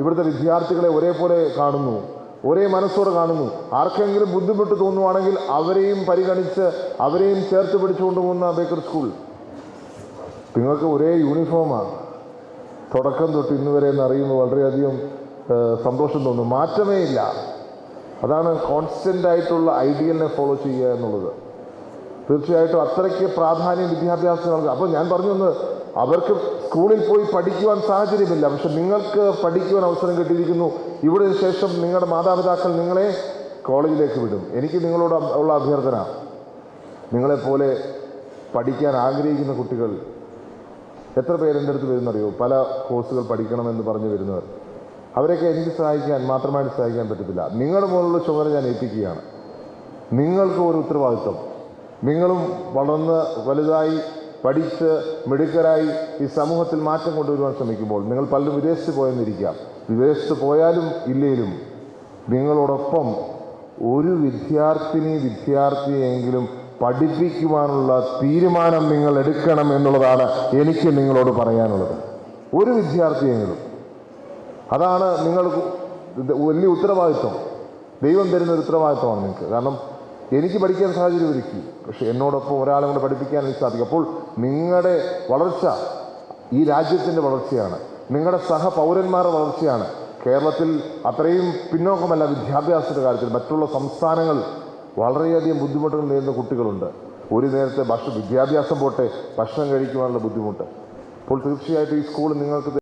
ഇവിടുത്തെ വിദ്യാർത്ഥികളെ ഒരേപോലെ കാണുന്നു ഒരേ മനസ്സോടെ കാണുന്നു. ആർക്കെങ്കിലും ബുദ്ധിമുട്ട് തോന്നുവാണെങ്കിൽ അവരെയും പരിഗണിച്ച് അവരെയും ചേർത്ത് പിടിച്ചുകൊണ്ട് പോകുന്ന ബേക്കർ സ്കൂൾ. നിങ്ങൾക്ക് ഒരേ യൂണിഫോമാണ്. തുടക്കം തൊട്ട് ഇന്ന് വരെ എന്ന് അറിയുമ്പോൾ വളരെയധികം സന്തോഷം തോന്നുന്നു മാറ്റമേ ഇല്ല. അതാണ് കോൺസ്റ്റന്റ് ആയിട്ടുള്ള ഐഡിയലിനെ ഫോളോ ചെയ്യുക എന്നുള്ളത്. തീർച്ചയായിട്ടും അത്രയ്ക്ക് പ്രാധാന്യം വിദ്യാഭ്യാസം നൽകുക അപ്പോൾ ഞാൻ പറഞ്ഞു തന്നത് അവർക്ക് സ്കൂളിൽ പോയി പഠിക്കുവാൻ സാഹചര്യമില്ല. പക്ഷെ നിങ്ങൾക്ക് പഠിക്കുവാൻ അവസരം കിട്ടിയിരിക്കുന്നു. ഇവിടെ ശേഷം നിങ്ങളുടെ മാതാപിതാക്കൾ നിങ്ങളെ കോളേജിലേക്ക് വിടും. എനിക്ക് നിങ്ങളോട് ഉള്ള അഭ്യർത്ഥന. നിങ്ങളെപ്പോലെ പഠിക്കാൻ ആഗ്രഹിക്കുന്ന കുട്ടികൾ എത്ര പേരെന്റെ അടുത്ത് വരുന്നറിയോ? പല കോഴ്സുകൾ പഠിക്കണമെന്ന് പറഞ്ഞു വരുന്നവർ. അവരെയൊക്കെ എനിക്ക് സഹായിക്കാൻ മാത്രമായിട്ട് സഹായിക്കാൻ പറ്റത്തില്ല. നിങ്ങളുടെ മുകളിലുള്ള ചുമതല ഞാൻ ഏൽപ്പിക്കുകയാണ്. നിങ്ങൾക്ക് ഒരു ഉത്തരവാദിത്വം. നിങ്ങളും വളർന്ന് വലുതായി പഠിച്ച് മിടുക്കരായി ഈ സമൂഹത്തിൽ മാറ്റം കൊണ്ടുവരുവാൻ ശ്രമിക്കുമ്പോൾ നിങ്ങൾ പലരും വിദേശത്ത് പോയെന്നിരിക്കാം. വിദേശത്ത് പോയാലും ഇല്ലേലും നിങ്ങളോടൊപ്പം ഒരു വിദ്യാർത്ഥിനി വിദ്യാർത്ഥിയെങ്കിലും പഠിപ്പിക്കുവാനുള്ള തീരുമാനം നിങ്ങൾ എടുക്കണം എന്നുള്ളതാണ് എനിക്ക് നിങ്ങളോട് പറയാനുള്ളത്. ഒരു വിദ്യാർത്ഥിയെങ്കിലും. അതാണ് നിങ്ങൾ വലിയ ഉത്തരവാദിത്വം. ദൈവം തരുന്ന ഒരു ഉത്തരവാദിത്വമാണ് നിങ്ങൾക്ക്. കാരണം എനിക്ക് പഠിക്കാൻ സാഹചര്യം ഒരുക്കി പക്ഷെ എന്നോടൊപ്പം ഒരാളെ കൂടെ പഠിപ്പിക്കാൻ എനിക്ക് സാധിക്കും. അപ്പോൾ നിങ്ങളുടെ വളർച്ച ഈ രാജ്യത്തിന്റെ വളർച്ചയാണ്. നിങ്ങളുടെ സഹപൗരന്മാരുടെ വളർച്ചയാണ്. കേരളത്തിൽ അത്രയും പിന്നോക്കമല്ല വിദ്യാഭ്യാസത്തിന്റെ കാര്യത്തിൽ. മറ്റുള്ള സംസ്ഥാനങ്ങൾ വളരെയധികം ബുദ്ധിമുട്ടുകൾ നേരിടുന്ന കുട്ടികളുണ്ട്. ഒരു നേരത്തെ ഭക്ഷണം വിദ്യാഭ്യാസം പോട്ടെ ഭക്ഷണം കഴിക്കുവാനുള്ള ബുദ്ധിമുട്ട്. അപ്പോൾ തീർച്ചയായിട്ടും ഈ സ്കൂൾ നിങ്ങൾക്ക്